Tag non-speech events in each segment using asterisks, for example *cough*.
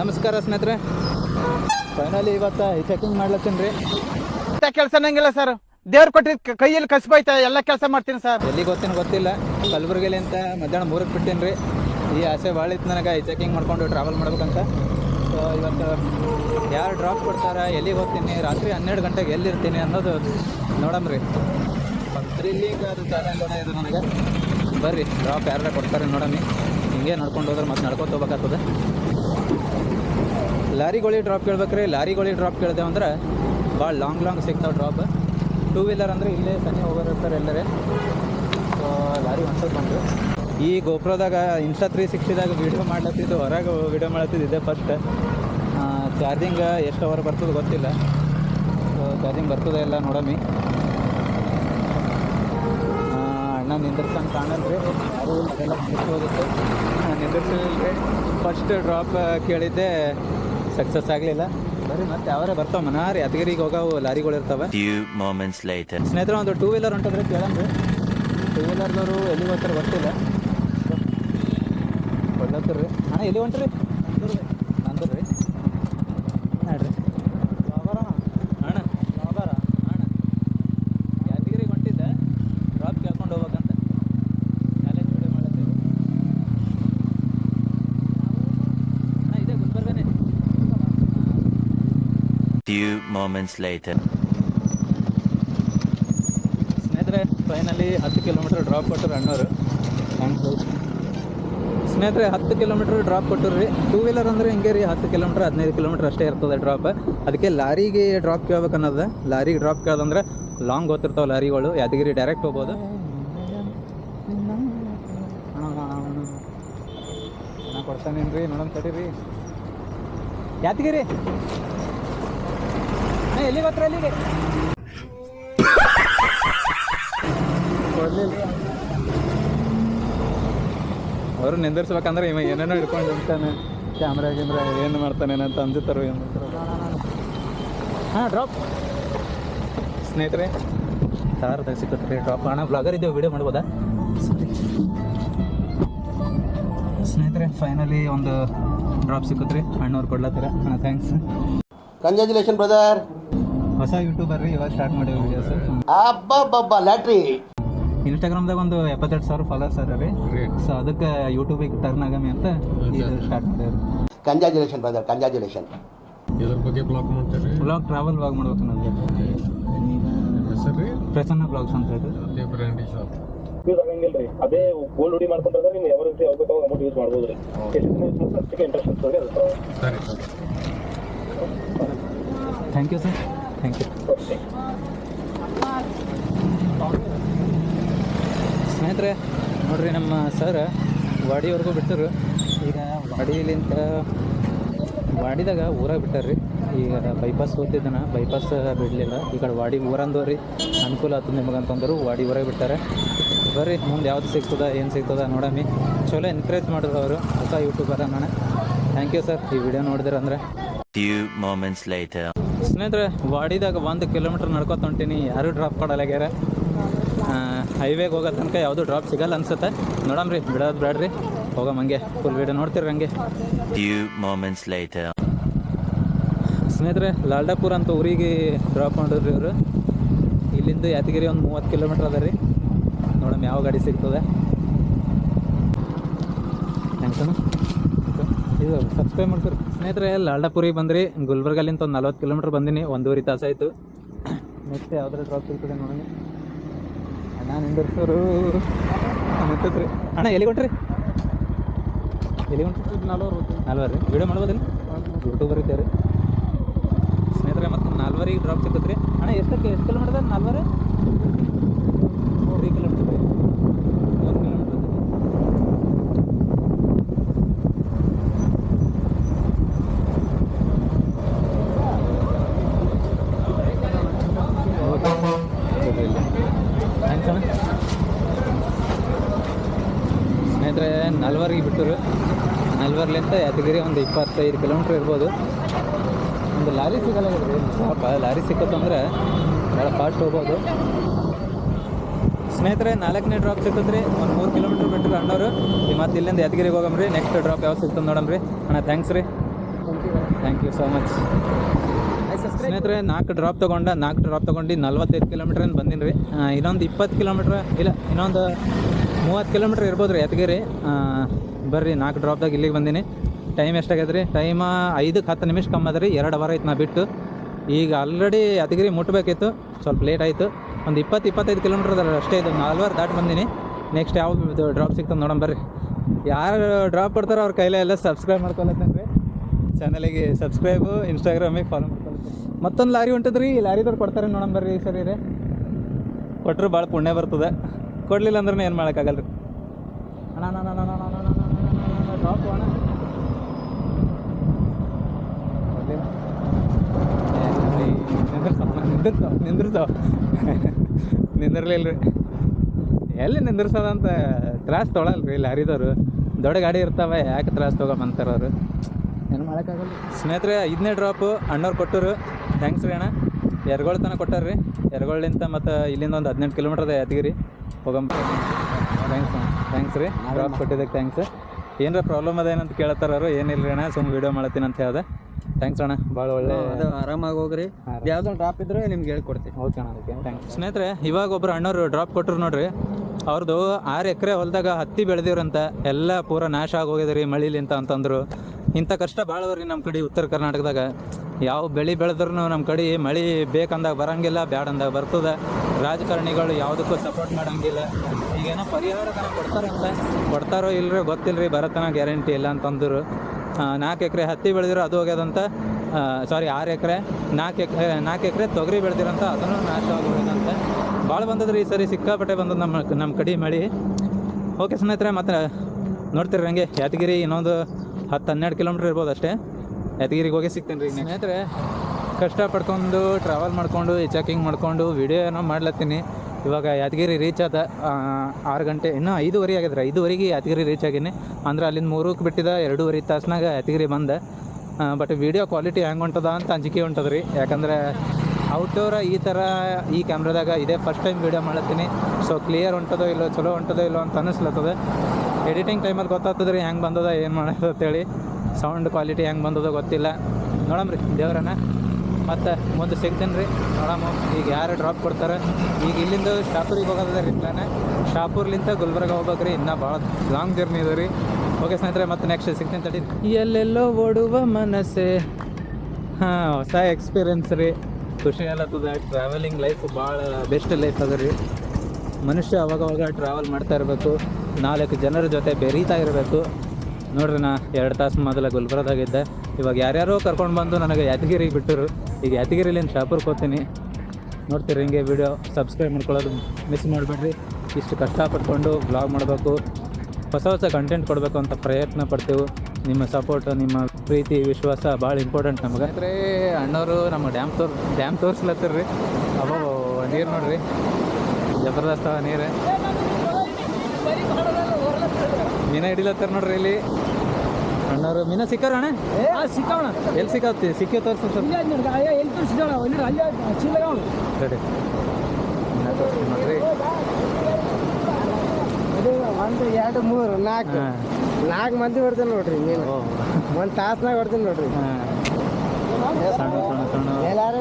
ನಮಸ್ಕಾರ ಸ್ನೇಹಿತರೆ. ಫೈನಲಿ ಇವತ್ತು ಚೆಕಿಂಗ್ ಮಾಡ್ಲತ್ತೀನಿ ರೀ. ಕೆಲಸ ನಂಗಿಲ್ಲ ಸರ್ ದೇವ್ರು ಕೊಟ್ಟಿದ್ ಕೈಯಲ್ಲಿ ಕಸ್ಬೈತೆ ಎಲ್ಲ ಕೆಲಸ ಮಾಡ್ತೀನಿ ಸರ್ ಎಲ್ಲಿ ಗೊತ್ತೇನು ಗೊತ್ತಿಲ್ಲ. ಕಲಬುರಗಿಲಿ ಅಂತ ಮಧ್ಯಾಹ್ನ ಮೂರಕ್ಕೆ ಬಿಟ್ಟೇನಿ ರೀ. ಈ ಆಸೆ ಭಾಳ ಇತ್ತು ನನಗೆ ಈ ಚೆಕಿಂಗ್ ಮಾಡ್ಕೊಂಡು ಟ್ರಾವೆಲ್ ಮಾಡ್ಬೇಕಂತ. ಸೊ ಇವತ್ತು ಯಾರು ಡ್ರಾಪ್ ಕೊಡ್ತಾರೆ ಎಲ್ಲಿಗೆ ಹೋಗ್ತೀನಿ ರಾತ್ರಿ ಹನ್ನೆರಡು ಗಂಟೆಗೆ ಎಲ್ಲಿರ್ತೀನಿ ಅನ್ನೋದು ನೋಡಮ್ರಿ ಥ್ರಿಲ್ಲಿಂಗ್ ಅದು ಚಾಲೆಂಜ್ ಇದು ನನಗೆ. ಬರ್ರಿ ಡ್ರಾಪ್ ಯಾರ ಕೊಡ್ತಾರೆ ನೋಡಮ್ಮಿ. ಹಿಂಗೆ ನಡ್ಕೊಂಡು ಹೋದ್ರೆ ಮತ್ತೆ ನಡ್ಕೊತ ಹೋಗ್ಬೇಕಾಗ್ತದೆ. ಲಾರಿಗಳಿಗೆ ಡ್ರಾಪ್ ಕೇಳ್ಬೇಕ್ರಿ. ಲಾರಿಗಳಿಗೆ ಡ್ರಾಪ್ ಕೇಳಿದೆ ಅಂದ್ರೆ ಭಾಳ ಲಾಂಗ್ ಲಾಂಗ್ ಸಿಗ್ತಾವೆ ಡ್ರಾಪ್. ಟೂ ವೀಲರ್ ಅಂದರೆ ಇಲ್ಲೇ ಸನಿ ಹೋಗೋರು ಇರ್ತಾರೆ ಎಲ್ಲರೇ. ಸೊ ಲಾರಿ ಒಂದ್ಸಲ ಬಂದರು ಈ ಗೋಪುರದಾಗ ಇನ್ಸ್ಟಾ ತ್ರೀ ಸಿಕ್ಸ್ಟಿದಾಗ ವೀಡಿಯೋ ಮಾಡ್ಲತ್ತಿದ್ದು, ಹೊರಗೆ ವೀಡಿಯೋ ಮಾಡ್ಲತ್ತಿದ್ದು ಫಸ್ಟ್ ಚಾರ್ಜಿಂಗ್ ಎಷ್ಟು ಅವರ್ ಬರ್ತದೆ ಗೊತ್ತಿಲ್ಲ. ಸೊ ಚಾರ್ಜಿಂಗ್ ಬರ್ತದೆ ಎಲ್ಲ ನೋಡಮ್ಮಿ ಆ, ಅಣ್ಣ ನಿಂದಿರ್ಸಂಗೆ ಕಾಣಲ್ರಿ ಯಾರು ಅದೆಲ್ಲ ಹೋಗುತ್ತೆ ನಿಂದಿರ್ಸಲಿಲ್ಲ ಫಸ್ಟ್ ಡ್ರಾಪ್ ಕೇಳಿದ್ದೆ ಸಕ್ಸಸ್ ಆಗಲಿಲ್ಲ. ಬರೀ ಮತ್ತೆ ಯಾವರೇ ಬರ್ತಾವ ಮನಾರಿ ಯಾದಗಿರಿಗೆ ಹೋಗವು ಲಾರಿಗಳು ಇರ್ತಾವೆ. ಸ್ನೇಹಿತರೆ ಒಂದು ಟೂ ವೀಲರ್ ಹೊಂಟದ್ರೆ ಕೇಳಂದ್ರೆ ಟೂ ವೀಲರ್ದವರು ಎಲ್ಲಿ ಹೋಗ್ತಾರೆ ಗೊತ್ತಿಲ್ಲ. ರೀ. ಅಣ್ಣ ಎಲ್ಲಿ ಹೊಂಟ್ರಿ ನಂದು ರೀ ನೋಡ್ರಿ ಅಣ್ಣ ಅಣ್ಣ ಯಾದಗಿರಿಗೆ ಹೊಂಟಿದ್ದೆ ಡ್ರಾಪ್ ಕೇಳ್ಕೊಂಡು ಹೋಗ್ಬೇಕಂತ ಚಾಲೆಂಜ್ ವಿಡಿಯೋ ಮಾಡತ್ತೀವಿ ಅಣ್ಣ ಇದೆ ಗುಲ್ಬರ್ಗನೇ Few moments later. ಸ್ನೇಹಿತರೆ ಫೈನಲಿ ಹತ್ತು ಕಿಲೋಮೀಟ್ರ್ ಡ್ರಾಪ್ ಕೊಟ್ಟರು ಅಣ್ಣವರು ಸ್ನೇಹಿತರೆ ಹತ್ತು ಕಿಲೋಮೀಟ್ರ್ ಡ್ರಾಪ್ ಕೊಟ್ಟರು ರೀ. ಟೂ ವೀಲರ್ ಅಂದ್ರೆ ಹಿಂಗೆ ರೀ? ಹತ್ತು ಕಿಲೋಮೀಟ್ರ್ ಹದಿನೈದು ಕಿಲೋಮೀಟ್ರ್ ಅಷ್ಟೇ ಇರ್ತದೆ ಡ್ರಾಪ್ ಅದಕ್ಕೆ ಲಾರಿಗೆ ಡ್ರಾಪ್ ಕೇಳ್ಬೇಕು ಅನ್ನೋದು. ಲಾರಿಗೆ ಡ್ರಾಪ್ ಕೇಳ್ದಂದ್ರೆ ಲಾಂಗ್ ಗೊತ್ತಿರ್ತಾವೆ ಲಾರಿಗಳು. ಯಾದಗಿರಿ ಡೈರೆಕ್ಟ್ ಹೋಗ್ಬೋದು. ಕೊಡ್ತಾನೇನು ರೀ ನೋಡೋಣ ತಡೀರಿ ಯಾದಗಿರಿ? ಏ, ಎಲ್ಲಿಗೆ ಕೊಡ್ಲಿಲ್ಲ *laughs* ಅವರು ನಿಂದಿರ್ಸ್ಬೇಕಂದ್ರೆ ಇವ ಏನೇನೋ ಹಿಡ್ಕೊಂಡು ಹೋಗ್ತಾನೆ ಕ್ಯಾಮ್ರಾ ಗಿಮ್ರಾ ಏನು ಮಾಡ್ತಾನೆ ಅಂತ ಅಂದಿರ್ತಾರೋ ಏನು ಮಾಡ್ತಾರೋ ಹಾಂ ಡ್ರಾಪ್ ಸ್ನೇಹಿತರೆ ಸಾರ್ ಸಿಕ್ಕತ್ರಿ ಡ್ರಾಪ್ ಅಣ್ಣ ಬ್ಲಾಗರ್ ಇದ್ದೇವೆ ವಿಡಿಯೋ ಮಾಡ್ಬೋದಾ? ಸ್ನೇಹಿತರೆ ಫೈನಲಿ ಒಂದು ಡ್ರಾಪ್ ಸಿಕ್ಕತ್ರಿ. ಅಣ್ಣವ್ರು ಕೊಡ್ಲತ್ತೀರ. ಹಾಂ ಥ್ಯಾಂಕ್ಸ್ ಕಂಗ್ರ್ಯಾಚುಲೇಷನ್ ಬ್ರದರ್ ಹೊಸ ಯೂಟ್ಯೂಬರ್ ರೀ ಇವಾಗ ಸ್ಟಾರ್ಟ್ ಮಾಡೀವಿ ವಿಡಿಯೋಸ್ ಅಬ್ಬಬ್ಬಬ್ಬ ಲ್ಯಾಟ್ರಿ. ಇನ್ಸ್ಟಾಗ್ರಾಮ್ದಾಗ ಒಂದು ಎಪ್ಪತ್ತೆರಡು ಸಾವಿರ ಫಾಲೋವರ್ಸ್ ಅದ ರೀ ಸೊ ಅದಕ್ಕೆ ಯೂಟ್ಯೂಬಿಗೆ ಟರ್ನ್ ಆಗಮಿ ಅಂತ ಇದು ಸ್ಟಾರ್ಟ್ ಮಾಡ್ಯಾರ ಕಂಜಾಜುಲೇಷನ್ ಬ್ರದರ್ ಕಂಜಾಜುಲೇಷನ್ ಇದ್ರ ಬಗ್ಗೆ ಬ್ಲಾಗ್ ಮಾಡ್ತೀರಿ? ಬ್ಲಾಗ್ ಟ್ರಾವೆಲ್ ಬ್ಲಾಗ್ ಮಾಡ್ಬೇಕು ನನಗೆ ಹೆಸರು? ರೀ ಪ್ರಸನ್ನ ಬ್ಲಾಗ್ಸ್ ಅಂತ ಹೇಳಿ. ಅದೇ ಬ್ರ್ಯಾಂಡಿ ಶಾಪ್ ಯೂಸ್ ಆಗಂಗಿಲ್ಲ ರೀ ಅದೇ ಗೋಲ್ಡ್ ಹುಡಿ ಮಾಡ್ಕೊಂಡ್ರೆ ನೀವು ರೀತಿ ಯಾವಾಗ ಅಮೌಂಟ್ ಯೂಸ್ ಮಾಡ್ಬೋದು ರೀ. ಅಷ್ಟಕ್ಕೆ ಇಂಟ್ರೆಸ್ಟ್ ಇರ್ತದೆ ಸರಿ ಸರಿ. Thank you sir thank you ಸ್ನೇಹಿತರೆ ನೋಡ್ರಿ ನಮ್ಮ ಸರ್ ವಾಡಿವರೆಗೂ ಬಿಟ್ಟರು ಈಗ ವಾಡಿಲಿಂತ ವಾಡಿದಾಗ ಊರಾಗ ಬಿಟ್ಟಾರ್ರಿ. ಈಗ ಬೈಪಾಸ್ ಓದ್ತಿದ್ದಾನ ಬೈಪಾಸ್ ಬಿಡಲಿಲ್ಲ. ಈ ಕಡೆ ವಾಡಿ ಊರಂದವ್ರಿ. ಅನುಕೂಲ ಆಯ್ತು ನಿಮಗೆ ಅಂತಂದರು ವಾಡಿ ಊರಾಗ ಬಿಟ್ಟಾರೆ. ಬರ್ರಿ ಮುಂದೆ ಯಾವ್ದು ಸಿಗ್ತದ ಏನು ಸಿಗ್ತದ ನೋಡಮ್ಮಿ ಚಲೋ ಎನ್ಕರೇಜ್ ಮಾಡಿದ್ರು ಅವರು. ಹೊಸ ಯೂಟ್ಯೂಬರ್ ನಾನು. ಥ್ಯಾಂಕ್ ಯು ಸರ್ ಈ ವಿಡಿಯೋ ನೋಡಿದ್ರೆ ಅಂದರೆ Few moments later. ಸ್ನೇಹಿತರೆ ವಾಡಿದಾಗ ಒಂದು ಕಿಲೋಮೀಟ್ರ್ ನಡ್ಕೊತ ಹೊಂಟೀನಿ. ಯಾರೂ ಡ್ರಾಪ್ ಕೊಡಲಾಗ್ಯಾರ ಹೈವೇಗೆ ಹೋಗೋ ತನಕ ಯಾವುದೂ ಡ್ರಾಪ್ ಸಿಗಲ್ಲ ಅನ್ಸುತ್ತೆ. ನೋಡಮ್ರಿ ಬಿಡೋದು ಬೇಡ್ರಿ ಹೋಗಮ್ ಹಂಗೆ. ಫುಲ್ ವೀಡಿಯೋ ನೋಡ್ತೀರಿ ಹಂಗೆ. ಸ್ನೇಹಿತರೆ ಲಾಲ್ಡಾಪುರ ಅಂತ ಊರಿಗೆ ಡ್ರಾಪ್ ಮಾಡಿದ್ರಿ ಇವರು. ಇಲ್ಲಿಂದ ಯಾತಗಿರಿ ಒಂದು ಮೂವತ್ತು ಕಿಲೋಮೀಟ್ರ್ ಅದ ರೀ. ನೋಡಮ್ ಯಾವ ಗಾಡಿ ಸಿಗ್ತದೆ. ಥ್ಯಾಂಕ್ಸ್ ಇದು ಸಬ್ಸ್ಕ್ರೈಬ್ ಮಾಡ್ಕೊರಿ. ಸ್ನೇಹಿತರೆ ಲಾಲ್ಡಾಪುರಿಗೆ ಬಂದ್ರಿ. ಗುಲ್ಬರ್ಗಲ್ಲಿಂದ ಒಂದು ನಲ್ವತ್ತು ಕಿಲೋಮೀಟ್ರ್ ಬಂದಿನಿ. ಒಂದೂವರೆ ತಾಸು ಆಯಿತು. ನೆಕ್ಸ್ಟ್ ಯಾವ್ದಾರ ಡ್ರಾಪ್ ಸಿಗ್ತದೆ ನೋಡೋಣ. ಅಣ್ಣ ನಿಂದಿರ್ಸೋರು ನಿಂತೈತ್ರಿ ಅಣ್ಣ ಎಲ್ಲಿ ಕೊಟ್ರಿ ಎಲ್ಲಿ ಹೊಂಟ್ರಿ? ನಾಲ್ವರು. ನಾಲ್ವರು ರೀ ವಿಡಿಯೋ ಮಾಡ್ಬೋದಿಲ್ಲ ಯೂಟ್ಯೂಬರ್ ಇದ್ದಾರೆ ಸ್ನೇಹಿತರೆ ಮತ್ತು ನಾಲ್ವರಿಗೆ ಡ್ರಾಪ್ ಸಿಗ್ತದ್ರಿ. ಅಣ್ಣ, ಎಷ್ಟಕ್ಕೆ, ಎಷ್ಟು ಕಿಲೋಮೀಟರ್ ನಾಲ್ವರೆ ತ್ರೀ ಕಿಲೋಮೀಟರ್ ರೀ ಮೂರು ಕಿಲೋಮೀಟರ್ ಥ್ಯಾಂಕ್ಸ್ ಅಣ್ಣ ಸ್ನೇಹಿತರೆ ನಲ್ವರಿಗೆ ಬಿಟ್ಟರು ನಲ್ವರ್ಲಿಂದ ಯಾದಗಿರಿ ಒಂದು ಇಪ್ಪತ್ತೈದು ಕಿಲೋಮೀಟ್ರ್ ಇರ್ಬೋದು. ಒಂದು ಲಾರಿ ಸಿಗಲ್ಲ ರೀ ಪಾಪ ಲಾರಿ ಸಿಕ್ಕತ್ತಂದ್ರೆ ಭಾಳ ಫಾಸ್ಟ್ ಹೋಗ್ಬೋದು. ಸ್ನೇಹಿತರೆ ನಾಲ್ಕನೇ ಡ್ರಾಪ್ ಸಿಕ್ತದ್ರಿ. ರೀ ಒಂದು ಮೂರು ಕಿಲೋಮೀಟ್ರ್ ಬಿಟ್ಟರೆ ಅಣ್ಣವರು. ಈ ಮತ್ತೆ ಇಲ್ಲಿಂದ ಯಾದಗಿರಿಗೆ ಹೋಗಮ್ರಿ. ನೆಕ್ಸ್ಟ್ ಡ್ರಾಪ್ ಯಾವ ಸಿಗ್ತದೆ ನೋಡಮ್ರಿ. ಅಣ್ಣ ಥ್ಯಾಂಕ್ಸ್ ರೀ. ಥ್ಯಾಂಕ್ ಯು ಸೋ ಮಚ್ ಸ್ನೇಹಿತರೆ ನಾಲ್ಕು ಡ್ರಾಪ್ ತೊಗೊಂಡ ನಾಲ್ಕು ಡ್ರಾಪ್ ತೊಗೊಂಡು ನಲ್ವತ್ತೈದು ಕಿಲೋಮೀಟ್ರ್ ಏನು ಬಂದೀನಿ ರೀ ಇನ್ನೊಂದು ಇಪ್ಪತ್ತು ಕಿಲೋಮೀಟ್ರ್ ಇಲ್ಲ ಇನ್ನೊಂದು ಮೂವತ್ತು ಕಿಲೋಮೀಟ್ರ್ ಇರ್ಬೋದು ರೀ ಯಾದಗಿರಿ ಬರ್ರಿ ನಾಲ್ಕು ಡ್ರಾಪ್ದಾಗ ಇಲ್ಲಿಗೆ ಬಂದೀನಿ. ಟೈಮ್ ಎಷ್ಟಾಗ್ಯದ ರೀ? ಟೈಮ ಐದಕ್ಕೆ ಹತ್ತು ನಿಮಿಷ ಕಮ್ಮಿ ಅದ ರೀ ಎರಡು ಅವರ್ ಆಯ್ತು ನಾ ಬಿಟ್ಟು. ಈಗ ಆಲ್ರೆಡಿ ಯಾತಗಿರಿ ಮುಟ್ಟಬೇಕಿತ್ತು ಸ್ವಲ್ಪ ಲೇಟ್ ಆಯಿತು. ಒಂದು ಇಪ್ಪತ್ತು, ಇಪ್ಪತ್ತೈದು ಕಿಲೋಮೀಟ್ರ್ ಅದ ಅಷ್ಟೇ ಇದು, ನಾಲ್ವರು ದಾಟಿ ಬಂದೀನಿ. ನೆಕ್ಸ್ಟ್ ಯಾವ ಡ್ರಾಪ್ ಸಿಗ್ತದೆ ನೋಡೋಣ ಬರ್ರಿ. ಯಾರು ಡ್ರಾಪ್ ಕೊಡ್ತಾರೋ ಅವ್ರ ಕೈಲೇ ಎಲ್ಲ ಸಬ್ಸ್ಕ್ರೈಬ್ ಮಾಡ್ಕೊಳತ್ತೇನೆ ರೀ. ಚಾನಲಿಗೆ ಸಬ್ಸ್ಕ್ರೈಬು ಇನ್ಸ್ಟಾಗ್ರಾಮಿಗೆ ಫಾಲೋ ಮಾಡ್ಕೊಳ್ತೀನಿ ಮತ್ತೊಂದು ಲಾರಿ ಹೊಂಟದ್ರಿ ಈ ಲಾರಿದವ್ರು ಕೊಡ್ತಾರೆ ನೋಡೋಣ ಬರ್ರಿ ಈ ಸರಿ ರೀ. ಕೊಟ್ಟರು ಭಾಳ ಪುಣ್ಯ ಬರ್ತದೆ. ಕೊಡಲಿಲ್ಲ ಅಂದ್ರೆ ಏನು ಮಾಡೋಕ್ಕಾಗಲ್ಲ ರೀ ಅಣ್ಣ ಅಣ್ಣ ಡ್ರಾಪ್ ಅಣ್ಣ ಕೊಡ್ಲಿಲ್ಲ. ಏ, ನಿಂದ್ರಸಮ್ಮ, ನಿಂದ್ರಸವ ನಿಂದಿರ್ಲಿಲ್ಲ ರೀ ಎಲ್ಲಿ ನಿಂದಿರ್ಸದಂತ ತ್ರಾಸ್ ತೊಗೊಳಲ್ಲ ರೀ ಲಾರಿದವರು ದೊಡ್ಡ ಗಾಡಿ ಇರ್ತಾವೆ ಯಾಕೆ ತ್ರಾಸ್ ತೊಗೊಂಬಂತಾರ ಅವರು? ಏನು ಮಾಡೋಕ್ಕಾಗಲ್ಲ ಸ್ನೇಹಿತರೆ ಐದನೇ ಡ್ರಾಪು ಅಣ್ಣವ್ರು ಕೊಟ್ಟರು. ಥ್ಯಾಂಕ್ಸ್ ರೀ ಅಣ್ಣ. ಎರಗೋಳ ತನಕ ಕೊಟ್ಟಾರ ರೀ ಎರಗೋಳಿಂದ ಮತ್ತು ಇಲ್ಲಿಂದ ಒಂದು ಹದಿನೆಂಟು ಕಿಲೋಮೀಟ್ರದ ಯಾದಗಿರಿ. ಹೋಗಂಬ ಥ್ಯಾಂಕ್ಸ್ ಥ್ಯಾಂಕ್ಸ್ ರೀ. ಡ್ರಾಪ್ ಕೊಟ್ಟಿದ್ದಕ್ಕೆ ಥ್ಯಾಂಕ್ಸ್ ಏನರ ಪ್ರಾಬ್ಲಮ್ ಅದೇನಂತ ಕೇಳತ್ತಾರ ಅವರು? ಏನಿಲ್ಲ ರೀ ಅಣ್ಣ? ಸುಮ್ಮನೆ ವೀಡಿಯೋ ಮಾಡತ್ತೀನಿ ಅಂತ ಹೇಳ್ದೆ. ಥ್ಯಾಂಕ್ಸ್ ಅಣ್ಣ ಭಾಳ ಒಳ್ಳೆ ಅದು ಆರಾಮಾಗಿ ಹೋಗ್ರಿ. ಯಾವ್ದೊಂದು ಡ್ರಾಪ್ ಇದ್ರೆ ನಿಮ್ಗೆ ಹೇಳ್ಕೊಡ್ತೀವಿ ಓಕೆ ಅಣ್ಣ ಥ್ಯಾಂಕ್ಸ್ ಸ್ನೇಹಿತರೆ ಇವಾಗ ಒಬ್ರು ಅಣ್ಣವ್ರು ಡ್ರಾಪ್ ಕೊಟ್ಟರು ನೋಡ್ರಿ. ಅವ್ರದ್ದು ಆರು ಎಕರೆ ಹೊಲದಾಗ ಹತ್ತಿ ಬೆಳೆದಿವ್ರಂತ ಎಲ್ಲ ಪೂರ ನಾಶ ಆಗೋಗಿದೆ ರೀ ಮಳಿಲಿಂತ ಅಂತಂದ್ರು. ಇಂಥ ಕಷ್ಟ ಭಾಳ ಅವ್ರಿ ನಮ್ಮ ಕಡೆ ಉತ್ತರ ಕರ್ನಾಟಕದಾಗ. ಯಾವ ಬೆಳೆ ಬೆಳೆದ್ರೂ ನಮ್ಮ ಕಡೆ ಮಳೆ ಬೇಕಂದಾಗ ಬರಂಗಿಲ್ಲ ಬ್ಯಾಡಂದಾಗ ಬರ್ತದೆ. ರಾಜಕಾರಣಿಗಳು ಯಾವುದಕ್ಕೂ ಸಪೋರ್ಟ್ ಮಾಡಂಗಿಲ್ಲ. ಈಗೇನೋ ಪರಿಹಾರ ಕೊಡ್ತಾರೆ ಕೊಡ್ತಾರಂತ. ಕೊಡ್ತಾರೋ ಇಲ್ಲರಿ ಗೊತ್ತಿಲ್ಲ ರೀ ಬರತನ ಗ್ಯಾರಂಟಿ ಇಲ್ಲ ಅಂತಂದ್ರು. ನಾಲ್ಕು ಎಕರೆ ಹತ್ತಿ ಬೆಳೆದಿರೋ ಅದು ಹೋಗ್ಯದಂತ ಸಾರಿ ಆರು ಎಕರೆ, ನಾಲ್ಕು ಎಕರೆ ನಾಲ್ಕು ಎಕರೆ ತೊಗರಿ ಬೆಳೆದಿರೋಂಥ ಅದನ್ನು ನಾಶ ಆಗೋದಂತ ಭಾಳ ಬಂದದ್ರಿ ಈ ಸರಿ, ಸಿಕ್ಕಾಪಟ್ಟೆ ಬಂದದ ನಮ್ಮ ನಮ್ಮ ಕಡೆ ಮಳೆ. ಓಕೆ ಸ್ನೇಹಿತರೆ, ಮತ್ತೆ ನೋಡ್ತೀರಿ ಹಂಗೆ, ಯಾದಗಿರಿ ಇನ್ನೊಂದು ಹತ್ತು ಹನ್ನೆರಡು ಕಿಲೋಮೀಟ್ರ್ ಇರ್ಬೋದು ಅಷ್ಟೇ. ಯಾದಗಿರಿಗೆ ಹೋಗಿ ಸಿಗ್ತೇನೆ ರೀ ಸ್ನೇಹಿತರೆ, ಕಷ್ಟಪಡ್ಕೊಂಡು ಟ್ರಾವೆಲ್ ಮಾಡಿಕೊಂಡು ಚೆಕಿಂಗ್ ಮಾಡಿಕೊಂಡು ವಿಡಿಯೋ ಏನೋ ಮಾಡ್ಲತ್ತೀನಿ. ಇವಾಗ ಯಾದಗಿರಿ ರೀಚ್ ಆದ ಆರು ಗಂಟೆ, ಇನ್ನೂ ಐದುವರೆ ಆಗಿದ್ರೆ, ಐದುವರೆಗೆ ಯಾದಗಿರಿ ರೀಚ್ ಆಗೀನಿ. ಅಂದ್ರೆ ಅಲ್ಲಿಂದ ಮೂರಕ್ಕೆ ಬಿಟ್ಟಿದ ಎರಡೂವರೆ ತಾಸ್ನಾಗ ಯಾದಗಿರಿ ಬಂದೆ. ಬಟ್ ವಿಡಿಯೋ ಕ್ವಾಲಿಟಿ ಹೆಂಗೆ ಹೊಂಟದ ಅಂತ ಅಂಜಿಕೆ ಹೊಂಟದ ರೀ. ಯಾಕಂದ್ರೆ ಔಟ್ಡೋರ ಈ ಥರ ಈ ಕ್ಯಾಮ್ರಾದಾಗ ಇದೇ ಫಸ್ಟ್ ಟೈಮ್ ವೀಡಿಯೋ ಮಾಡತ್ತೀನಿ ಸೊ ಕ್ಲಿಯರ್ ಹೊಂಟದೋ ಇಲ್ಲೋ, ಚಲೋ ಹೊಂಟದೋ ಇಲ್ಲೋ ಅಂತ ಅನ್ನಿಸ್ಲತ್ತದ. ಎಡಿಟಿಂಗ್ ಟೈಮಲ್ಲಿ ಗೊತ್ತಾಗ್ತದೆ ರೀ ಹೆಂಗೆ ಬಂದದ, ಏನು ಮಾಡೋದು ಅಂತೇಳಿ ಸೌಂಡ್ ಕ್ವಾಲಿಟಿ ಹೆಂಗೆ ಬಂದದೋ ಗೊತ್ತಿಲ್ಲ. ನೋಡಮ್ರಿ, ದೇವ್ರನ್ನ. ಮತ್ತು ಮುಂದೆ ಸಿಗ್ತೇನೆ ರೀ. ನೋಡಮ್ಮ ಈಗ ಯಾರು ಡ್ರಾಪ್ ಕೊಡ್ತಾರೆ? ಈಗ ಇಲ್ಲಿಂದ ಶಾಪೂರಿಗೆ ಹೋಗೋದ ರೀ ಪ್ಲಾನ್ ಶಾಪೂರ್ಲಿಂದ ಗುಲ್ಬರ್ಗ ಹೋಗ್ಬೇಕು ರೀ. ಇನ್ನೂ ಭಾಳ ಲಾಂಗ್ ಜರ್ನಿ ಇದೆ ರೀ. ಓಕೆ ಸ್ನೇಹಿತರೆ ಮತ್ತೆ ನೆಕ್ಸ್ಟ್ ಸಿಗ್ತೀನಿ ತಡಿ. ಎಲ್ಲೆಲ್ಲೋ ಓಡುವ ಮನಸ್ಸೆ. ಹಾಂ ಹೊಸ ಎಕ್ಸ್ಪೀರಿಯನ್ಸ್ ರೀ. ಖುಷಿ ಆಗತ್ತದ ಟ್ರಾವೆಲಿಂಗ್ ಲೈಫ್ ಭಾಳ ಬೆಸ್ಟ್ ಲೈಫ್ ಅದ ರೀ. ಮನುಷ್ಯ ಅವಾಗವಾಗ ಟ್ರಾವೆಲ್ ಮಾಡ್ತಾ ಇರಬೇಕು. ನಾಲ್ಕು ಜನರ ಜೊತೆ ಬೆರೀತಾ ಇರಬೇಕು. ನೋಡ್ರಿ ನಾ ಎರಡು ತಾಸು ಮೊದಲ ಗುಲ್ಬರ್ಗದಾಗಿದ್ದೆ ಇವಾಗ ಯಾರ್ಯಾರೋ ಕರ್ಕೊಂಡು ಬಂದು ನನಗೆ ಯಾದಗಿರಿಗೆ ಬಿಟ್ಟರು. ಈಗ ಯಾದಗಿರಿಲಿಂದ ಶಾಪುರ್ಗೆ ಹೋಗ್ತೀನಿ. ನೋಡ್ತೀರಿ ಹಿಂಗೆ ವಿಡಿಯೋ ಸಬ್ಸ್ಕ್ರೈಬ್ ಮಾಡ್ಕೊಳ್ಳೋದು ಮಿಸ್ ಮಾಡಬೇಡ್ರಿ. ಇಷ್ಟು ಕಷ್ಟಪಟ್ಕೊಂಡು ಬ್ಲಾಗ್ ಮಾಡಬೇಕು. ಹೊಸ ಹೊಸ ಕಂಟೆಂಟ್ ಕೊಡಬೇಕು ಅಂತ ಪ್ರಯತ್ನ ಪಡ್ತೀವಿ. ನಿಮ್ಮ ಸಪೋರ್ಟ್ ನಿಮ್ಮ ಪ್ರೀತಿ, ವಿಶ್ವಾಸ ಭಾಳ ಇಂಪಾರ್ಟೆಂಟ್ ನಮ್ಗೆ. ಅಂದರೆ ಅಣ್ಣವರು ನಮ್ಮ ಡ್ಯಾಮ್ ತೋರ್ ಡ್ಯಾಮ್ ತೋರಿಸ್ಲತ್ತೀರಿ ರೀ ಅವ ನೀರು ನೋಡ್ರಿ. ಜಬರ್ದಸ್ತ ನೀರು. ಮೀನ ಹಿಡಿಲತ್ತಾರ ನೋಡ್ರಿ ಇಲ್ಲಿ. ಅಣ್ಣವರು. ಮೀನ ಸಿಕ್ಕಾರ ಅಣ್ಣ? ಸಿಕ್ಕವಣ. ಎಲ್ಲಿ ಸಿಕ್ಕಾತಿ ಸಿಕ್ಕಿ ತೋರಿಸಿ ಎಲ್ಲಿ ತೋರಿಸಿದವಣ ಅಲ್ಲಿ ಚೀಲಗವಣ ನೋಡ್ರಿ. ಒಂದು ಎರಡು ಮೂರು ನಾಲ್ಕು. ನಾಲ್ಕು ಮಂದಿ ಹೊಡ್ತೀನಿ ನೋಡ್ರಿ ಮೀನು. ಒಂದು ತಾಸ್ನಾಗ ಹೊಡ್ತೀನಿ ನೋಡ್ರಿ. ಹಾಂ. ಸಣ್ಣ ಸಣ್ಣ ಸಣ್ಣ. ಎಲ್ಲಾರು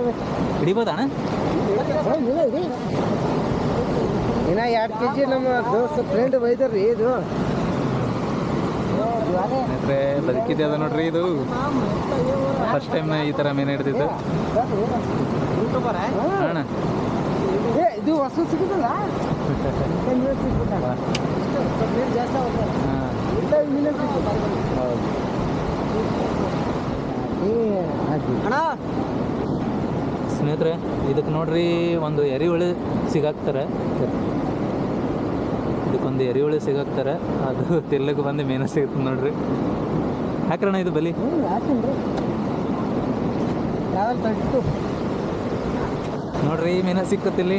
ಹಿಡಿಬೋದಾ ಅಣ್ಣ? ಇನ್ನ ಎರಡು ಕೆ ಜಿ ನಮ್ಮ ದೋಸ್ತ ಫ್ರೆಂಡ್ ಬೈದಾರ್ರಿ ಇದು. ಸ್ನೇಹಿತರೆ ಬದುಕಿದೆ ಅದ ನೋಡ್ರಿ ಇದು. ಫಸ್ಟ್ ಟೈಮ್ ಈ ತರ ಮೀನು ಹಿಡ್ದಿದ್ದು. ಅಣ್ಣ. ಇದು ಹೊಸ ಸಿಗುತ್ತಲ್ಲ? ಸ್ನೇಹಿತರೆ ಇದಕ್ಕೆ ನೋಡ್ರಿ ಒಂದು ಎರಿಹುಳಿ ಸಿಗಾಕ್ತಾರೆ. ಇದಕ್ಕೊಂದು ಎರಿಹುಳಿ ಸಿಗಾಕ್ತಾರೆ ಅದು ತಿಲ್ಲಕ್ಕೆ ಬಂದು ಮೀನು ಸಿಗುತ್ತೆ ನೋಡ್ರಿ. ಹಾಕ್ರಣ ಇದು ಬಲಿ? ನೋಡ್ರಿ ಮೀನು ಸಿಕ್ಕತ್ತಿಲ್ಲಿ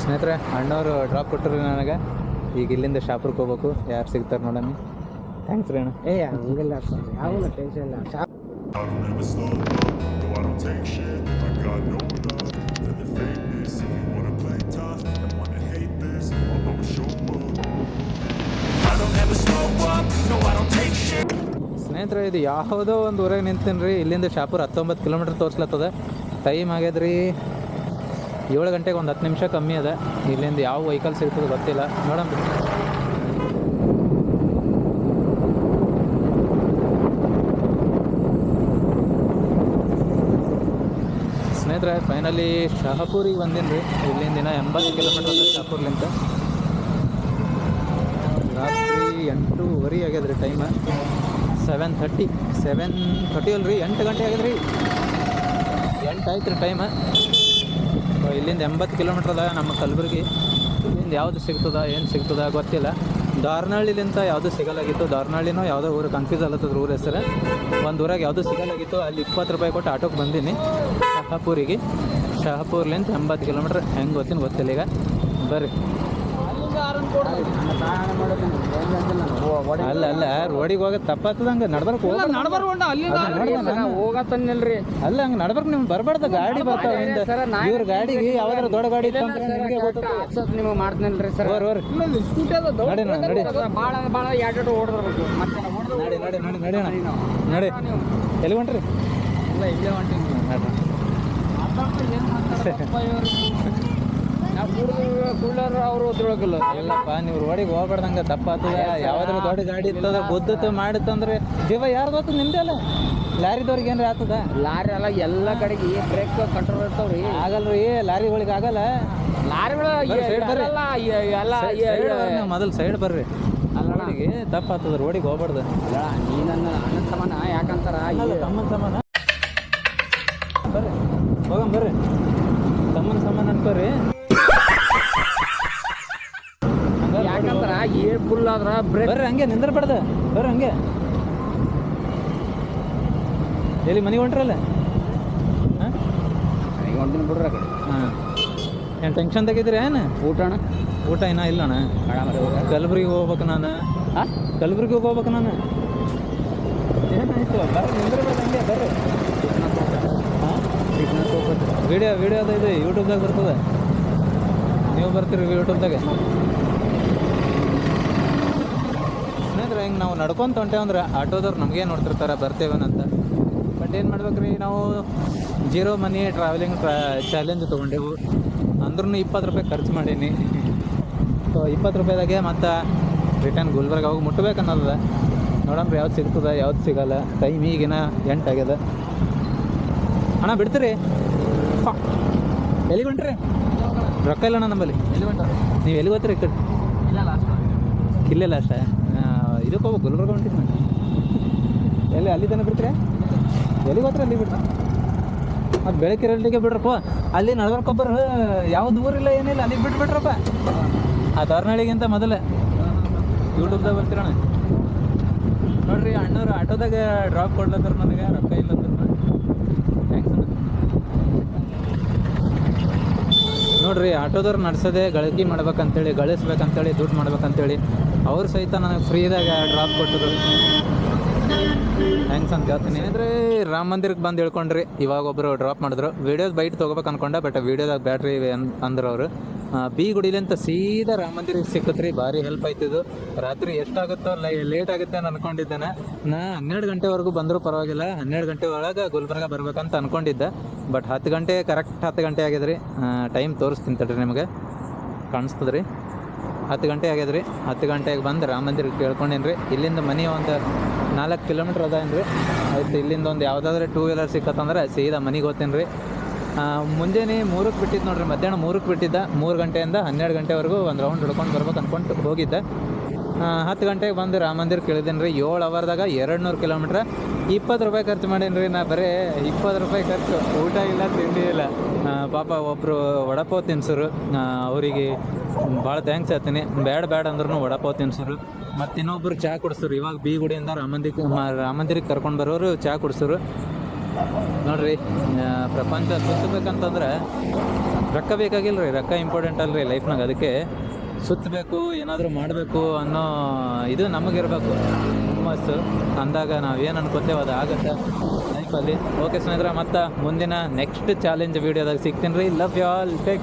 ಸ್ನೇಹಿತರೆ ಅಣ್ಣವರು ಡ್ರಾಪ್ ಕೊಟ್ಟರು ನನಗೆ. ಈಗ ಇಲ್ಲಿಂದ ಶಾಪ್ರಿಗೆ ಹೋಗ್ಬೇಕು. ಯಾರು ಸಿಗ್ತಾರೆ ನೋಡೋಣ ಥ್ಯಾಂಕ್ಸ್ ರೀ ಅಣ್ಣ. ಏ ಹಂಗಿಲ್ಲ ಯಾವಾಗ ಟೆನ್ಷನ್ ಇಲ್ಲ. ಸ್ನೇಹಿತರೆ ಇದು ಯಾವುದೋ ಒಂದು ಊರಾಗ ನಿಂತೀನಿ ರೀ ಇಲ್ಲಿಂದ ಶಾಪುರ್ ಹತ್ತೊಂಬತ್ತು ಕಿಲೋಮೀಟರ್ ತೋರಿಸ್ಲತ್ತದೆ. ಟೈಮ್ ಆಗ್ಯದ್ರಿ. ಏಳು ಗಂಟೆಗೆ ಒಂದು ಹತ್ತು ನಿಮಿಷ ಕಮ್ಮಿ ಅದ. ಇಲ್ಲಿಂದ ಯಾವ ವೆಹಿಕಲ್ ಸಿಗ್ತದೆ ಗೊತ್ತಿಲ್ಲ. ನೋಡೋಣ ಸ್ನೇಹಿತರೆ ಫೈನಲಿ ಶಹಪೂರಿಗೆ ಬಂದಿನಿ ಇಲ್ಲಿಂದ ದಿನ ಎಂಬತ್ತು ಕಿಲೋಮೀಟರ್ ಶಾಹಪುರ್ಲಿಂತ ರಾತ್ರಿ ಎಂಟೂವರೆ ಆಗ್ಯದ ರೀ time seven thirty seven thirty ಅಲ್ರಿ. ಎಂಟು ಗಂಟೆ ಆಗ್ಯದ ರೀ ಎಂಟು ಆಯ್ತು ರೀ ಟೈಮ ಇಲ್ಲಿಂದ ಎಂಬತ್ತು ಕಿಲೋಮೀಟ್ರ್ ಅದ ನಮ್ಮ ಕಲಬುರಗಿ. ಇಲ್ಲಿಂದ ಯಾವುದು ಸಿಗ್ತದ, ಏನು ಸಿಗ್ತದ ಗೊತ್ತಿಲ್ಲ. ದಾರ್ನಹಳ್ಳಿಲಿಂತ ಯಾವುದು ಸಿಗಲಾಗಿತ್ತು, ದಾರ್ನಹಳ್ಳಿನೋ ಯಾವುದೋ ಊರು ಕನ್ಫ್ಯೂಸ್ ಅಲ್ಲತ್ತದ್ರ ಊರ ಹೆಸರು. ಒಂದು ಊರಾಗ ಯಾವುದು ಸಿಗಲಾಗಿತ್ತು, ಅಲ್ಲಿ ಇಪ್ಪತ್ತು ರೂಪಾಯಿ ಕೊಟ್ಟು ಆಟೋಗೆ ಬಂದೀನಿ. ಶಹಾಪುರಿಗೆ. ಶಹಾಪುರ್ಲಿಂದ ಎಂಬತ್ತು ಕಿಲೋಮೀಟ್ರ್ ಹೆಂಗೆ ಗೊತ್ತಿನ ಗೊತ್ತಿಲ್ಲ ಈಗ. ಬರ್ರಿ. ಅಲ್ಲ ಅಲ್ಲ ರೋಡಿಗೆ ಹೋಗೋದು ತಪ್ಪಾಗ್ತದ ಹಂಗೆ. ನಡ್ಬರ್ಕ್ ಹೋಗತ್ತನ್ನಿಲ್ರಿ. ಅಲ್ಲ ಹಂಗೆ ನಡ್ಬರ್ಕ್ ನಿಮ್ಗೆ ಬರಬಾರ್ದು ಗಾಡಿ ಬರ್ತಾವ ಹಿಂದೆ. ಇವ್ರ ಗಾಡಿಗೆ ಯಾವ್ದಾರ ದೊಡ್ಡ ಗಾಡಿ ಇತ್ತು ಅಂದ್ರೆ ನಿಮ್ಗೆ. ನಿಮಗೆ ಮಾಡ್ತೀನಿಲ್ರಿ ಸರ್. ಹೋರ್ ಹೋರ್. ಸ್ಕೂಟಿ ಅದ ನಡಿ ನಡಿ ಭಾಳ ಭಾಳ ಎರಡು ಹೊಡೆದ್ಬೇಕು ಮತ್ತೆ ನಡಿ ನಡಿ ನಡಿ ನಡಿ ಅಣ್ಣ. ನಡಿ ಎಲ್ಲಿ ಹೊಂಟ್ರಿ? ಇಲ್ಲ ಹೊಂಟೀನಿ ಕುಳ್ಳರು ಅವರು ತಿಳ್ಕೊಲ್ಲ ಇಲ್ಲಪ್ಪ ನೀವು ರೋಡಿಗೆ ಹೋಗ್ಬಾರ್ದಂಗ ತಪ್ಪಾತದ ಯಾವ್ದಾರ ದೊಡ್ಡ ಗಾಡಿ ಇರ್ತದ ಗುದ್ದತ್ತು ಮಾಡಿತ್ತಂದ್ರೆ ಜೀವ ಯಾರ್ದು ಗೊತ್ತು ನಿಮ್ದೆ ಅಲ್ಲ? ಲಾರಿದವ್ರಿಗೆ ಏನ್ರಿ ಆತದ ಲಾರಿ ಅಲ್ಲ ಎಲ್ಲ ಕಡೆಗೆ ಬ್ರೇಕ್ ಕಂಟ್ರೋಲ್ ಇರ್ತಾವ್ರಿ. ಆಗಲ್ರಿ ಲಾರಿಗಳಿಗೆ ಆಗಲ್ಲ. ಲಾರಿಗಳು. ಎಲ್ಲ ಮೊದಲು ಸೈಡ್ ಬರ್ರಿ. ರೋಡಿಗೆ ತಪ್ಪಾತದ ರೋಡಿಗೆ ಹೋಗ್ಬಾರ್ದು. ನೀ ನನ್ನ ಅಣ್ಣನ ಸಮಾನ ಯಾಕಂತಾರ? ತಮ್ಮನ ಸಮಾನ. ಬರ್ರಿ ಹೋಗಂ ಬರ್ರಿ. ತಮ್ಮನ ಸಮಾನ ಅನ್ಕೋರಿ ಹಂಗಾರ್ ಯಾಕಂತಾರ ಏ ಫುಲ್ ಆದ್ರ ಬ್ರೇಕ್ ಬರ್ರಿ ಹಂಗೆ ನಿಂದ್ರಬಾರ್ದು ಬರ್ರಿ ಹಂಗೆ. ಎಲ್ಲಿ ಮನೆಗೆ ಹೊಂಟ್ರಲ್ಲ? ಹಾಂ? ಹೊಂಟಿನ ಬಿಡ್ರಿ ಕಡೆ. ಹಾಂ. ಏನು ಟೆನ್ಷನ್ ತೆಗಿದ್ರಿ ಏನು? ಊಟ ಅಣ್ಣ? ಊಟ ಇನ್ನೂ ಇಲ್ಲ ಅಣ್ಣ. ಕಲಬುರ್ಗಿಗೆ ಹೋಗ್ಬೇಕು ನಾನು. ಹಾಂ? ಕಲಬುರ್ಗಿಗೆ ಹೋಗ್ಬೇಕು ನಾನು. ಏನಾಯ್ತು? ಬರ್ರಿ ನಿಂದ್ರಬೇಡ ಹಂಗೆ ಬರ್ರಿ. ಹಾಂ? ವಿಡಿಯೋ ವಿಡಿಯೋ ಅದ ಇದು ಯೂಟ್ಯೂಬ್ದಾಗ ಬರ್ತದೆ. ನೀವು ಬರ್ತೀರಿ ಯೂಟ್ಯೂಬ್ದಾಗ ಸ್ನೇಹಿತರೆ ಹಿಂಗೆ ನಾವು ನಡ್ಕೊಂತ ಹೊಂಟೇವಂದ್ರೆ ಆಟೋದವ್ರು ನಮಗೆ ನೋಡ್ತಿರ್ತಾರೆ ಬರ್ತೇವೇನಂತ ಬಟ್ ಏನು ಮಾಡ್ಬೇಕ್ರಿ ನಾವು ಜೀರೋ ಮನಿ ಟ್ರಾವೆಲಿಂಗ್ ಟ್ರಾ ಚಾಲೆಂಜ್ ತೊಗೊಂಡೆವು. ಅಂದ್ರೂ ಇಪ್ಪತ್ತು ರೂಪಾಯಿ ಖರ್ಚು ಮಾಡೀನಿ. ಸೊ ಇಪ್ಪತ್ತು ರೂಪಾಯಿದಾಗೆ ಮತ್ತು ರಿಟರ್ನ್ ಗುಲ್ಬರ್ಗ ಹೋಗಿ ಮುಟ್ಬೇಕು ಅನ್ನೋದ ನೋಡಮ್ರಿ ಯಾವ್ದು ಸಿಗ್ತದೆ ಯಾವ್ದು ಸಿಗಲ್ಲ. ಟೈಮ್ ಈಗಿನ ಎಂಟು ಆಗ್ಯದ. ಅಣ್ಣ ಬಿಡ್ತೀರಿ? ಎಲ್ಲಿ ಎಲ್ಲಿಗೆ ಹೊಂಟ್ರಿ? ರೊಕ್ಕ ಇಲ್ಲ ಅಣ್ಣ ನಮ್ಮಲ್ಲಿ. ಎಲ್ಲಿ ಹೊಂಟ ನೀವು ಗೊತ್ತಿರಿ ಕಟ್ ಇಲ್ಲ ಲಾಸ್ಟ್ ಇದಕ್ಕೆ ಹೋಗ್ಬೇಕು ಗುಲ್ಬರ್ಗ ಹೊಂಟಿದ್ದು ನಾನು ಎಲ್ಲಿ, ಅಲ್ಲಿ ತನಕ ಬಿಡ್ತೀರಾ? ಎಲ್ಲಿಗೆ ಹೋದ್ರೆ ಅಲ್ಲಿ ಬಿಡ್ತಾ ಮತ್ತು ಬೆಳಗ್ಗೆ ರಲ್ಲಿಗೆ ಬಿಡ್ರಪ್ಪ, ಅಲ್ಲಿ ನಡ್ಬರ್ಕೊಬ್ಬರು ಯಾವ್ದು ಊರಿಲ್ಲ, ಏನಿಲ್ಲ, ಅಲ್ಲಿಗೆ ಬಿಟ್ಬಿಟ್ರಪ್ಪ ಆ ತೋರ್ನಳ್ಳಿಗಿಂತ ಮೊದಲೇ. ಯೂಟ್ಯೂಬ್ದಾಗ ಬರ್ತೀರಣ್ಣ. ನೋಡ್ರಿ, ಅಣ್ಣವ್ರು ಆಟೋದಾಗ ಡ್ರಾಪ್ ಕೊಡ್ಲತ್ತಾರ ನನಗೆ, ರೊಕ್ಕ ಇಲ್ಲಂದ್ರ ಥ್ಯಾಂಕ್ಸ್ ಅಣ್ಣ ನೋಡ್ರಿ ಆಟೋದವ್ರು ನಡ್ಸೋದೇ ಗಳಿಕೆ ಮಾಡ್ಬೇಕಂತೇಳಿ ಗಳಿಸ್ಬೇಕಂತೇಳಿ ದುಡ್ಡು ಮಾಡ್ಬೇಕಂತೇಳಿ ಅವ್ರು ಸಹಿತ ನನಗೆ ಫ್ರೀದಾಗ ಡ್ರಾಪ್ ಕೊಟ್ಟರು ಥ್ಯಾಂಕ್ಸ್ ಅಂತ ಅಂದ್ರೆ ರಾಮ ಮಂದಿರಕ್ಕೆ ಬಂದು ಹೇಳ್ಕೊಂಡ್ರಿ. ಇವಾಗ ಒಬ್ಬರು ಡ್ರಾಪ್ ಮಾಡಿದ್ರು. ವೀಡಿಯೋಸ್ ಬೈಟ್ ತೊಗೋಬೇಕು ಅನ್ಕೊಂಡೆ ಬಟ್ ವೀಡಿಯೋದಾಗ ಬ್ಯಾಟ್ರಿ ಅಂದ್ರೆ ಅವರು ಬಿ ಗುಡಿಲಿಂತ ಸೀದಾ ರಾಮ ಮಂದಿರ ಸಿಕ್ಕತ್ರಿ. ಭಾರಿ ಹೆಲ್ಪ್ ಆಯ್ತಿದ್ದು ರಾತ್ರಿ ಎಷ್ಟಾಗುತ್ತೋ, ಲೈ ಲೇಟ್ ಆಗುತ್ತೆ ಅಂತ ಅನ್ಕೊಂಡಿದ್ದೇನೆ. ನಾ ಹನ್ನೆರಡು ಗಂಟೆವರೆಗೂ ಬಂದರೂ ಪರವಾಗಿಲ್ಲ. ಹನ್ನೆರಡು ಗಂಟೆ ಒಳಗೆ ಗುಲ್ಬರ್ಗ ಬರ್ಬೇಕಂತ ಅನ್ಕೊಂಡಿದ್ದೆ. ಬಟ್ ಹತ್ತು ಗಂಟೆ ಕರೆಕ್ಟ್ ಹತ್ತು ಗಂಟೆ ಆಗಿದ್ರಿ. ಟೈಮ್ ತೋರಿಸ್ತೀನಿ ತಡ್ರಿ ನಿಮಗೆ. ಕಾಣಿಸ್ತದ್ರಿ. ಹತ್ತು ಗಂಟೆ ರೀ ಹತ್ತು ಗಂಟೆಗೆ ಬಂದು ರಾಮ ಮಂದಿರ ಕೇಳ್ಕೊಂಡೇನಿ ರೀ ಇಲ್ಲಿಂದ ಮನೆ ಒಂದು ನಾಲ್ಕು ಕಿಲೋಮೀಟ್ರ್ ಅದೇನು ರೀ ಆಯ್ತು, ಇಲ್ಲಿಂದ ಒಂದು ಯಾವುದಾದ್ರೂ ಟೂ ವೀಲರ್ ಸಿಕ್ಕತ್ತಂದ್ರೆ ಸೀದಾ ಮನೆಗೆ ಹೋಗ್ತೀನಿ ರೀ ಮುಂಜಾನೆ ಮೂರಕ್ಕೆ ಬಿಟ್ಟಿದ್ದು ನೋಡ್ರಿ. ಮಧ್ಯಾಹ್ನ ಮೂರಕ್ಕೆ ಬಿಟ್ಟಿದ್ದ. ಮೂರು ಗಂಟೆಯಿಂದ ಹನ್ನೆರಡು ಗಂಟೆವರೆಗೂ ಒಂದು ರೌಂಡ್ ಹಿಡ್ಕೊಂಡು ಬರ್ಬೇಕು ಅಂದ್ಕೊಂಡು ಹೋಗಿದ್ದೆ. ಹತ್ತು ಗಂಟೆಗೆ ಬಂದು ರಾಮ ಮಂದಿರ ಕೇಳಿದ್ದೀನಿ ರೀ ಏಳು ಅವರ್ದಾಗ ಎರಡು ನೂರು ಕಿಲೋಮೀಟ್ರ್. ಇಪ್ಪತ್ತು ರೂಪಾಯಿ ಖರ್ಚು ಮಾಡೀನಿ ರೀ ನಾ ಬರೀ ಇಪ್ಪತ್ತು ರೂಪಾಯಿ ಖರ್ಚು. ಊಟ ಇಲ್ಲ, ತಿಂಡಿ ಇಲ್ಲ. ಪಾಪ ಒಬ್ಬರು ವಡಪಾವ್ ತಿನ್ಸರು. ಅವರಿಗೆ ಭಾಳ ಥ್ಯಾಂಕ್ಸ್ ಹೇಳ್ತೀನಿ. ಬೇಡ ಬೇಡ ಅಂದ್ರೂ ವಡಪೋ ತಿನ್ಸರು. ಮತ್ತು ಇನ್ನೊಬ್ರು ಚಹಾ ಕುಡಿಸ್ರು. ಇವಾಗ ಬಿ ಗುಡಿಯಿಂದ ರಾಮಂದಿಕ್ಕೆ ರಾಮಂದಿರಿಗೆ ಕರ್ಕೊಂಡು ಬರೋರು ಚಹಾ ಕುಡಿಸ್ರು. ನೋಡ್ರಿ ಪ್ರಪಂಚ ಸುತ್ತಬೇಕಂತಂದ್ರೆ ರೊಕ್ಕ ಬೇಕಾಗಿಲ್ಲ ರೀ ರೊಕ್ಕ ಇಂಪಾರ್ಟೆಂಟ್ ಅಲ್ರಿ ಲೈಫ್ನಾಗ ಅದಕ್ಕೆ. ಸುತ್ತಬೇಕು, ಏನಾದರೂ ಮಾಡಬೇಕು ಅನ್ನೋ ಇದು ನಮಗಿರಬೇಕು. ಹುಮ್ಮಸ್ಸು ಅಂದಾಗ ನಾವು ಏನು ಅನ್ಕೋತೇವೆ ಅದು ಆಗುತ್ತೆ. ಲೈಫಲ್ಲಿ ಓಕೆ ಸ್ನೇಹಿತರೆ, ಮತ್ತೆ ಮುಂದಿನ ನೆಕ್ಸ್ಟ್ ಚಾಲೆಂಜ್ ವೀಡಿಯೋದಾಗ ಸಿಗ್ತೀನಿ ರೀ. Love you all take